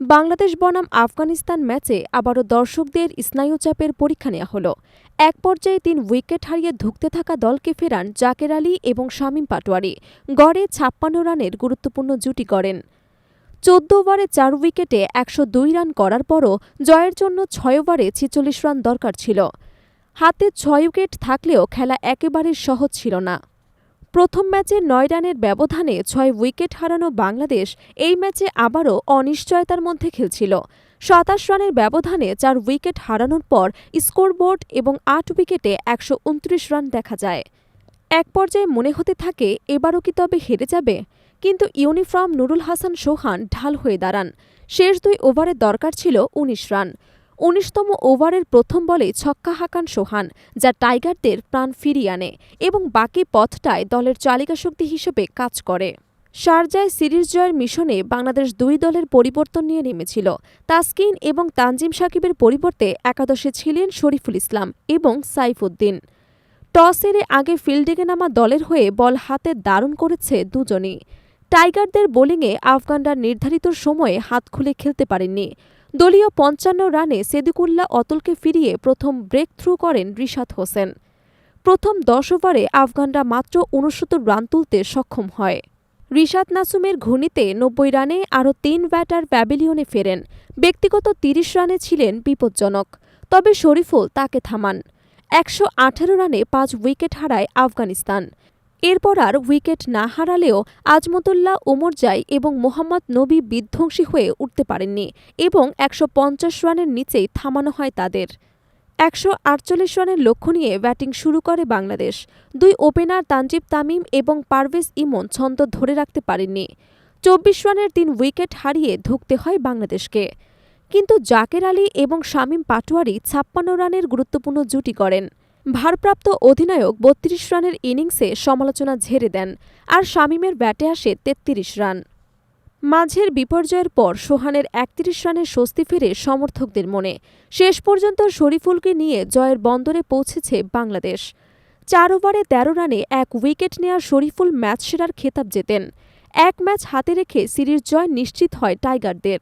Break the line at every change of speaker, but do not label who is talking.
বাংলাদেশ বনাম আফগানিস্তান ম্যাচে আবারও দর্শকদের স্নায়ুচাপের পরীক্ষা নেওয়া হল। এক পর্যায়ে তিন উইকেট হারিয়ে ধুঁকতে থাকা দলকে ফেরান জাকের আলী এবং শামীম পাটোয়ারি। গড়ে ছাপ্পান্ন রানের গুরুত্বপূর্ণ জুটি করেন চোদ্দ ওভারে চার উইকেটে একশো দুই রান করার পরও জয়ের জন্য ছয় ওভারে ছেচল্লিশ রান দরকার ছিল। হাতে ছয় উইকেট থাকলেও খেলা একেবারে সহজ ছিল না। প্রথম ম্যাচে নয় রানের ব্যবধানে ছয় উইকেট হারানো বাংলাদেশ এই ম্যাচে আবারও অনিশ্চয়তার মধ্যে খেলছিল। সাতাশ রানের ব্যবধানে চার উইকেট হারানোর পর স্কোরবোর্ড এবং আট উইকেটে একশো উনত্রিশ রান দেখা যায়। এক পর্যায়ে মনে হতে থাকে, এবারও কি তবে হেরে যাবে? কিন্তু ইউনিফর্ম নুরুল হাসান সোহান ঢাল হয়ে দাঁড়ান। শেষ দুই ওভারে দরকার ছিল ১৯ রান। উনিশতম ওভারের প্রথম বলে ছক্কা হাঁকান সোহান, যা টাইগারদের প্রাণ ফিরিয়ে আনে এবং বাকি পথটায় দলের চালিকাশক্তি হিসেবে কাজ করে। শারজায় সিরিজ জয়ের মিশনে বাংলাদেশ দুই দলের পরিবর্তন নিয়ে নেমেছিল। তাসকিন এবং তানজিম সাকিবের পরিবর্তে একাদশে ছিলেন শরীফুল ইসলাম এবং সাইফুদ্দিন টস এরে আগে ফিল্ডিংয়ে নামা দলের হয়ে বল হাতে দারুণ করেছে দুজনই। টাইগারদের বোলিংয়ে আফগানরা নির্ধারিত সময়ে হাত খুলে খেলতে পারেননি। দলীয় পঞ্চান্ন রানে সেদিকুল্লাহ অতলকে ফিরিয়ে প্রথম ব্রেক থ্রু করেন রিশাদ হোসেন। প্রথম দশ ওভারে আফগানরা মাত্র উনসত্তর রান তুলতে সক্ষম হয়। রিশাদ নাসুমের ঘূর্ণিতে নব্বই রানে আরও তিন ব্যাটার প্যাভিলিয়নে ফেরেন। ব্যক্তিগত তিরিশ রানে ছিলেন বিপজ্জনক, তবে শরীফুল তাকে থামান। একশো আঠারো রানে পাঁচ উইকেট হারায় আফগানিস্তান। এরপর আর উইকেট না হারালেও আজমতুল্লাহ ওমরজাই এবং মোহাম্মদ নবী বিধ্বংসী হয়ে উঠতে পারেননি এবং একশো পঞ্চাশ রানের নিচেই থামানো হয় তাদের। একশো আটচল্লিশ রানের লক্ষ্য নিয়ে ব্যাটিং শুরু করে বাংলাদেশ। দুই ওপেনার তানজিব তামিম এবং পারভেজ ইমন ছন্দ ধরে রাখতে পারেননি। চব্বিশ রানের তিন উইকেট হারিয়ে ধুঁকতে হয় বাংলাদেশকে। কিন্তু জাকের আলী এবং শামীম পাটোয়ারি ছাপ্পান্ন রানের গুরুত্বপূর্ণ জুটি করেন ভারপ্রাপ্ত অধিনায়ক বত্রিশ রানের ইনিংসে সমালোচনা ঝেড়ে দেন আর শামীমের ব্যাটে আসে তেত্রিশ রান। মাঝের বিপর্যয়ের পর সোহানের একত্রিশ রানের স্বস্তি ফেরে সমর্থকদের মনে। শেষ পর্যন্ত শরীফুলকে নিয়ে জয়ের বন্দরে পৌঁছেছে বাংলাদেশ। চার ওভারে তেরো রানে এক উইকেট নেওয়া শরীফুল ম্যাচ সেরার খেতাব জেতেন। এক ম্যাচ হাতে রেখে সিরিজ জয় নিশ্চিত হয় টাইগারদের।